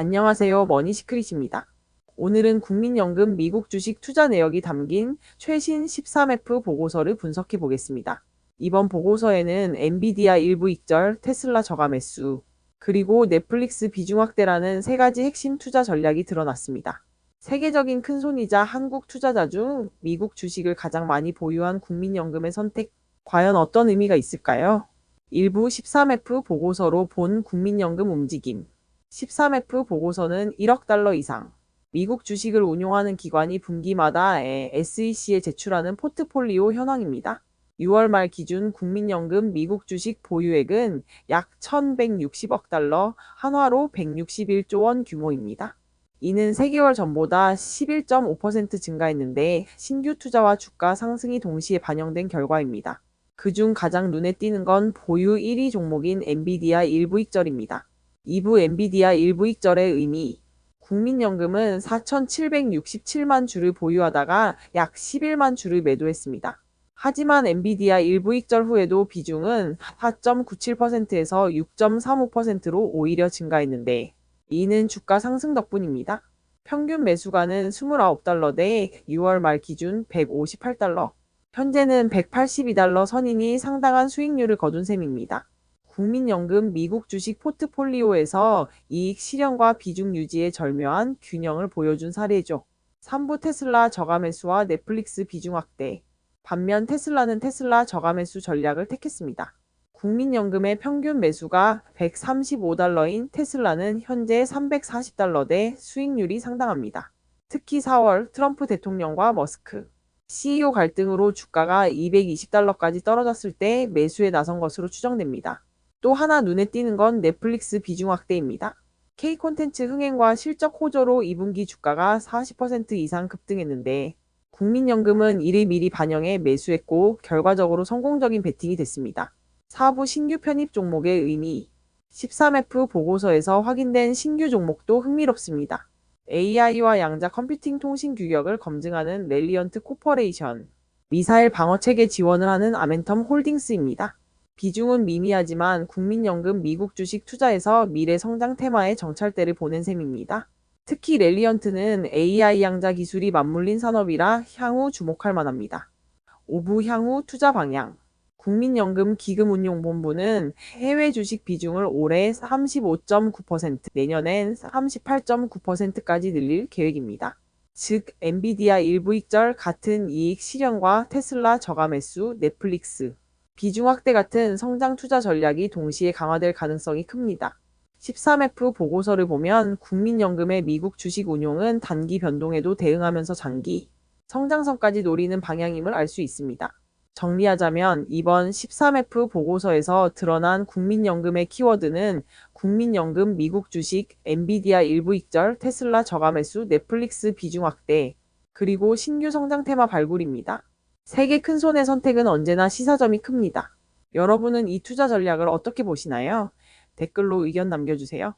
안녕하세요. 머니시크릿입니다. 오늘은 국민연금 미국 주식 투자 내역이 담긴 최신 13F 보고서를 분석해 보겠습니다. 이번 보고서에는 엔비디아 일부 익절, 테슬라 저가 매수, 그리고 넷플릭스 비중 확대라는 세 가지 핵심 투자 전략이 드러났습니다. 세계적인 큰손이자 한국 투자자 중 미국 주식을 가장 많이 보유한 국민연금의 선택, 과연 어떤 의미가 있을까요? 일부 13F 보고서로 본 국민연금 움직임. 13F 보고서는 1억 달러 이상. 미국 주식을 운용하는 기관이 분기마다 SEC에 제출하는 포트폴리오 현황입니다. 6월 말 기준 국민연금 미국 주식 보유액은 약 1160억 달러, 한화로 161조 원 규모입니다. 이는 3개월 전보다 11.5% 증가했는데 신규 투자와 주가 상승이 동시에 반영된 결과입니다. 그중 가장 눈에 띄는 건 보유 1위 종목인 엔비디아 일부 익절입니다. 2부 엔비디아 일부 익절의 의미. 국민연금은 4,767만 주를 보유하다가 약 11만 주를 매도했습니다. 하지만 엔비디아 일부 익절 후에도 비중은 4.97%에서 6.35%로 오히려 증가했는데 이는 주가 상승 덕분입니다. 평균 매수가는 29달러 대 6월 말 기준 158달러. 현재는 182달러 선이니 상당한 수익률을 거둔 셈입니다. 국민연금 미국 주식 포트폴리오에서 이익 실현과 비중 유지의 절묘한 균형을 보여준 사례죠. 3부 테슬라 저가 매수와 넷플릭스 비중 확대. 반면 테슬라는 테슬라 저가 매수 전략을 택했습니다. 국민연금의 평균 매수가 135달러인 테슬라는 현재 340달러대 수익률이 상당합니다. 특히 4월 트럼프 대통령과 머스크 CEO 갈등으로 주가가 220달러까지 떨어졌을 때 매수에 나선 것으로 추정됩니다. 또 하나 눈에 띄는 건 넷플릭스 비중 확대입니다. K 콘텐츠 흥행과 실적 호조로 2분기 주가가 40% 이상 급등했는데 국민연금은 이를 미리 반영해 매수했고 결과적으로 성공적인 베팅이 됐습니다. 4부 신규 편입 종목의 의미 13F 보고서에서 확인된 신규 종목도 흥미롭습니다. AI와 양자 컴퓨팅 통신 규격을 검증하는 렐리언트 코퍼레이션, 미사일 방어 체계 지원을 하는 아멘텀 홀딩스입니다. 비중은 미미하지만 국민연금 미국 주식 투자에서 미래 성장 테마의 정찰대를 보낸 셈입니다. 특히 렐리언트는 AI 양자 기술이 맞물린 산업이라 향후 주목할 만합니다. 5부 향후 투자 방향 국민연금 기금운용본부는 해외 주식 비중을 올해 35.9%, 내년엔 38.9%까지 늘릴 계획입니다. 즉, 엔비디아 일부 익절 같은 이익 실현과 테슬라 저가 매수, 넷플릭스, 비중 확대 같은 성장 투자 전략이 동시에 강화될 가능성이 큽니다. 13F 보고서를 보면 국민연금의 미국 주식 운용은 단기 변동에도 대응하면서 장기 성장성까지 노리는 방향임을 알 수 있습니다. 정리하자면 이번 13F 보고서에서 드러난 국민연금의 키워드는 국민연금 미국 주식, 엔비디아 일부 익절, 테슬라 저가 매수, 넷플릭스 비중 확대, 그리고 신규 성장 테마 발굴입니다. 세계 큰손의 선택은 언제나 시사점이 큽니다. 여러분은 이 투자 전략을 어떻게 보시나요? 댓글로 의견 남겨주세요.